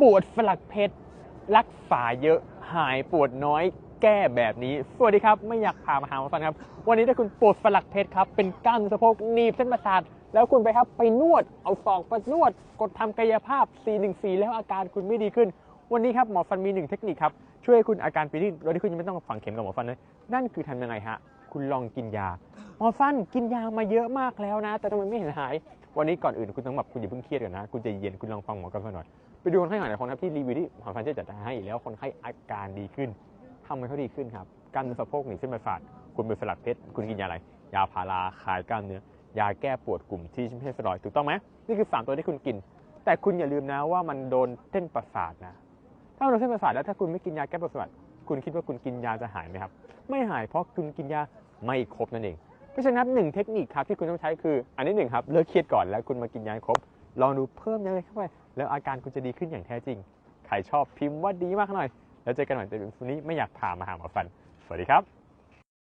ปวดฝลักเพชรรักษาเยอะหายปวดน้อยแก้แบบนี้ สวัสดีครับ ไม่อยากพามาหาหมอฟันครับ วันนี้ถ้าคุณปวดฝลักเพชรครับ เป็นกล้ามสะโพกหนีบเส้นประสาท แล้วคุณไปครับไปนวด เอาศอกไปนวด กดทำกายภาพ414 แล้วอาการคุณไม่ดีขึ้น วันนี้ครับหมอฟันมีหนึ่งเทคนิคครับ ช่วยคุณอาการปีนี้โดยที่คุณยังไม่ต้องฝังเข็มกับหมอฟันเลยนั่นคือทำยังไงฮะ คุณลองกินยา มอฟันกินยามาเยอะมากแล้วนะ แต่ทำไมไม่เห็นหาย วันนี้ก่อนอื่นคุณต้องแบบคุณอย่าเพิ่งเครียดก่อนนะ คุณใจะเย็นคุณลองฟังหมอกันสักหน่อย ไปดูคนไข้หลายคนครับที่รีวิวที่หมอฟันจะจัดให้ แล้วคนไข้อาการดีขึ้นทำไมเขาดีขึ้นครับกล้ามเนื้อสะโพกหนีเส้นประสาทคุณเป็นสลักเพชรคุณกินยาอะไร ยาพาราคลายกล้ามเนื้อยาแก้ปวดกลุ่มที่ไม่ใช่สเตียรอยถูกต้องไหมนี่คือสามตัวที่คุณกิน แต่คุณอย่าลืมนะว่ามันโดนเส้นประสาทนะ ถ้าโดนเส้นประสาทแล้วถ้าคุณไม่กินยาแก้ประสาทคุณคิดว่าคุณกินยาจะหายไหมครับ ไม่หายเพราะคุณกินยาไม่ครบนั่นเอง เพราะฉะนั้นหนึ่งเทคนิคครับที่คุณต้องใช้คือ อันนี้หนึ่งครับเลิกเครียดก่อนแล้วคุณมากินยาครบลองดูเพิ่มยาเข้าไปแล้วอาการคุณจะดีขึ้นอย่างแท้จริง ใครชอบพิมพ์ว่าดีมากหน่อย แล้วเจอกันใหม่ในวันนี้ไม่อยากพามาหาหมอฟัน สวัสดีครับ